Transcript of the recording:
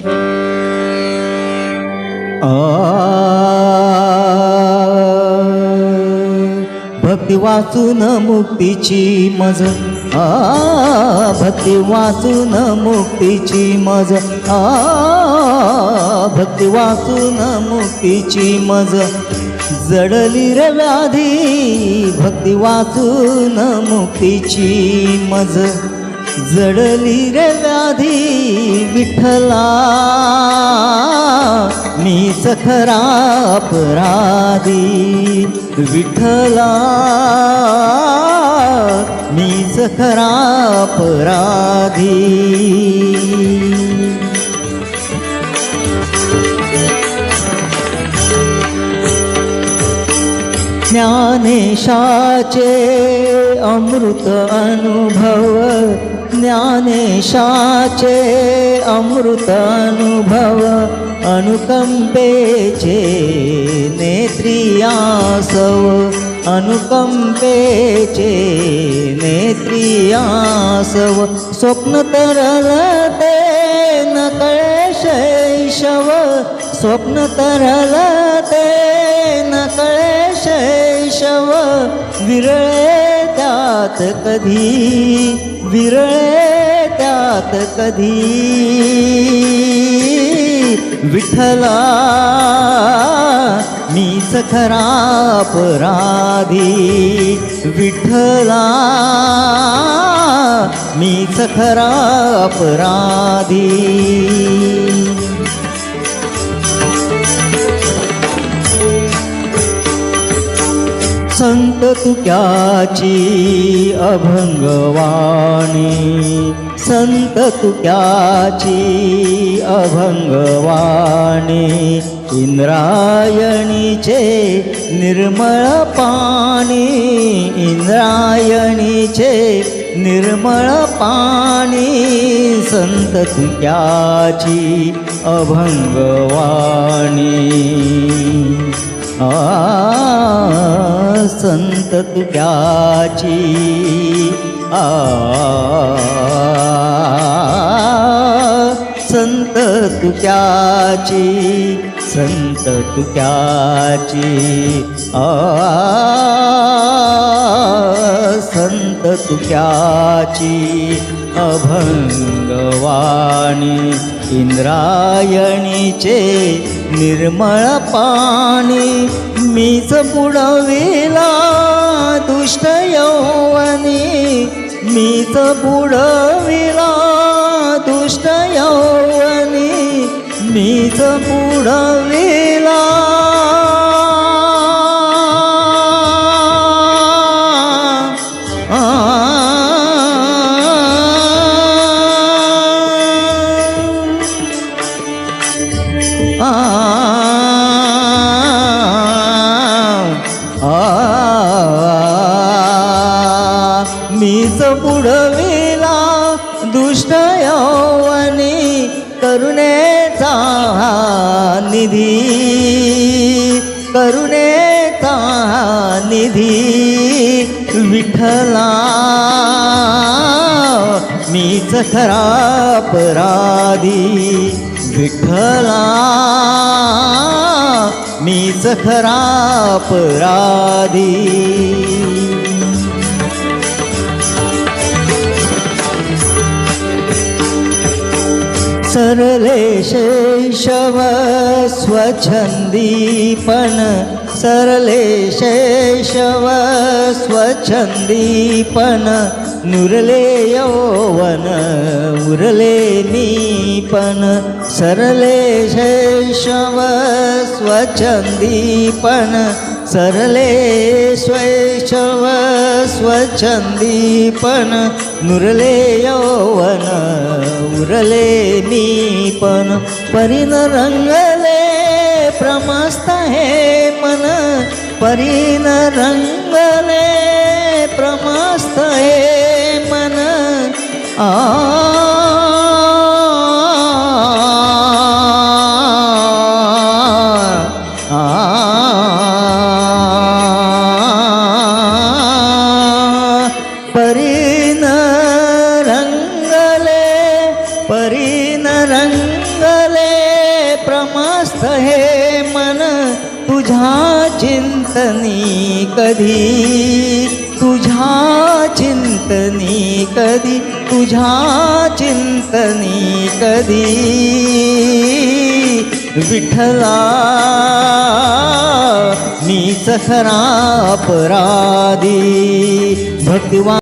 भक्ती वाचून मुक्तीची मज. आ. भक्ती वाचून मुक्तीची मज. आ. भक्ती वाचून मुक्तीची मज. जडली रे व्याधी. भक्ती वाचून मुक्तीची मज. जडली रे व्याधी विठ्ठला. मीच खरा अपराधी विठ्ठला. मीच खरा अपराधी. ज्ञानेशाचे अमृत अनुभव ज्ञानेशाचे अमृत अनुभव अनुकंपेचे नेत्रियासव अनुकंपेचे नेत्रियासव स्वप्न तरलते न कळे शैशव स्वप्न तरलते न कळे शैशव विरळे त्यात कधी विरळे त्यात कधी विठला मीच खरा अपराधी विठला मीच खरा अपराधी संत तुक्याची अभंगवाणी. संत तुक्याची अभंगवाणी. इंद्रायणीचे निर्मळ पाणी. इंद्रायणीचे निर्मळ पाणी. संत तुक्याची अभंगवाणी. आ संत तुझ्याची. आ. संत तुझ्याची संत तुझ्याची. आ. संत तुझ्याची अभंगवाणी इंद्रायणीचे निर्मळ पाणी. मीच बुडविला दुष्ट यौवनी मीच बुडविला दुष्ट यौवनी मीच बुडविला मीच बुडविला दुष्ट यौवनी करुणेचा निधी करुणेचा निधी विठला मीच खरा अपराधी विठ्ठला. मीच खरा अपराधी सरले शैशव स्वच्छंदीपण सरले शैशव स्वच्छंदीपन नुरले यौवन उरले नीपन। सरले शैशव स्वच्छंदीपन सरले स्वैशव स्वच्छंदीपण नुरले यौवन उरले नीपन। परिन रंगले प्रमस्त हे परिन रंगले प्रमस्त हे मन आ तुझ्या चिंतनी कधी? तुझ्या चिंतनी कधी? तुझ्या चिंतनी कधी? विठला मीच खरा अपराधी भक्तिवा